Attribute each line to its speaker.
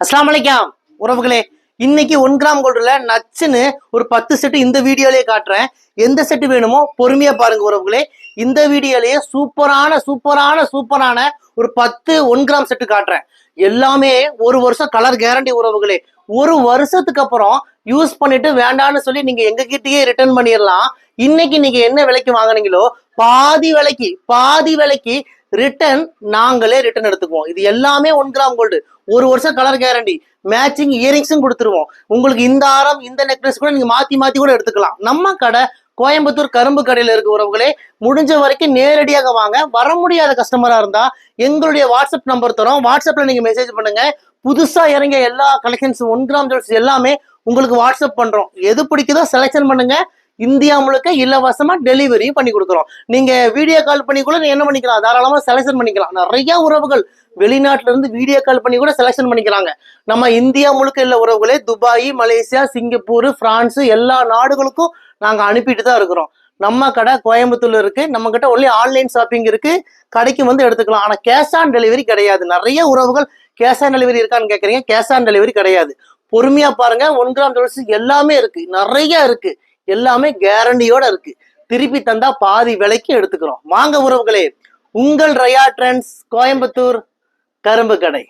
Speaker 1: அஸ்லாம் வலைக்கம் உறவுகளே இன்னைக்கு ஒன் கிராம் கோல்டுல நச்சுன்னு ஒரு பத்து செட்டு இந்த வீடியோலயே காட்டுறேன். எந்த செட்டு வேணுமோ பொறுமையா பாருங்க உறவுகளே. இந்த வீடியோலயே சூப்பரான சூப்பரான சூப்பரான ஒரு பத்து ஒன் கிராம் செட்டு காட்டுறேன். எல்லாமே ஒரு வருஷம் கலர் கேரண்டி உறவுகளே. ஒரு வருஷத்துக்கு அப்புறம் யூஸ் பண்ணிட்டு வேண்டான்னு சொல்லி நீங்க எங்க கிட்டயே ரிட்டர்ன் பண்ணிடலாம் இன்னைக்கு நீங்க என்ன விலைக்கு வாங்குனீங்களோ பாதி விலைக்கு பாதி விலைக்கு ரிட்டர்ன் நாங்களே ரிட்டர்ன் எடுத்துக்குவோம். இது எல்லாமே ஒன் கிராம் கோல்டு ஒரு வருஷம் கலர் கேரண்டி மேட்சிங் இயரிங்ஸும் கொடுத்துருவோம். உங்களுக்கு இந்த ஆரம் இந்த நெக்லஸ் கூட நீங்க மாத்தி மாத்தி கூட எடுத்துக்கலாம். நம்ம கடை கோயம்புத்தூர் கரும்பு கடையில் இருக்க உறவுகளே முடிஞ்ச வரைக்கும் நேரடியாக வாங்க. வர முடியாத கஸ்டமரா இருந்தா எங்களுடைய வாட்ஸ்அப் நம்பர் தரோம். வாட்ஸ்அப்ல நீங்க மெசேஜ் பண்ணுங்க. புதுசா இறங்கிய எல்லா கலெக்ஷன்ஸ் ஒன் கிராம் ஜுவல்ஸ் எல்லாமே உங்களுக்கு வாட்ஸ்அப் பண்றோம். எது பிடிக்குதோ செலெக்ஷன் பண்ணுங்க. இந்தியா முழுக்க இலவசமா டெலிவரியும் பண்ணி கொடுக்குறோம். நீங்க வீடியோ கால் பண்ணி கூட என்ன பண்ணிக்கலாம்? தாராளமா செலெக்ஷன் பண்ணிக்கலாம். நிறைய உறவுகள். வெளிநாட்டுல இருந்து வீடியோ கால் பண்ணி கூட செலெக்ஷன் பண்ணிக்கிறாங்க. நம்ம இந்தியா முழுக்க இல்ல உறவுகளே துபாய் மலேசியா சிங்கப்பூர் பிரான்ஸ் எல்லா நாடுகளுக்கும் நாங்க அனுப்பிட்டு தான் இருக்கிறோம். நம்ம கடை கோயம்புத்தூர்ல இருக்கு. நம்ம கிட்ட ஒன்லி ஆன்லைன் ஷாப்பிங் இருக்கு. கடைக்கு வந்து எடுத்துக்கலாம். ஆனா கேஷ் ஆன் டெலிவரி கிடையாது. நிறைய உறவுகள் கேஷ் ஆன் டெலிவரி இருக்கான்னு கேக்குறீங்க. கேஷ் ஆன் டெலிவரி கிடையாது. பொறுமையா பாருங்க. ஒன் கிராம் ஜுவல்ஸ் எல்லாமே இருக்கு. நிறைய இருக்கு. எல்லாமே கேரண்டியோட இருக்கு. திருப்பி தந்தா பாதி விலைக்கு எடுத்துக்கிறோம். வாங்க உறவுகளே உங்கள் ரயா ட்ரெண்ட்ஸ் கோயம்புத்தூர் கரும்பு கடை.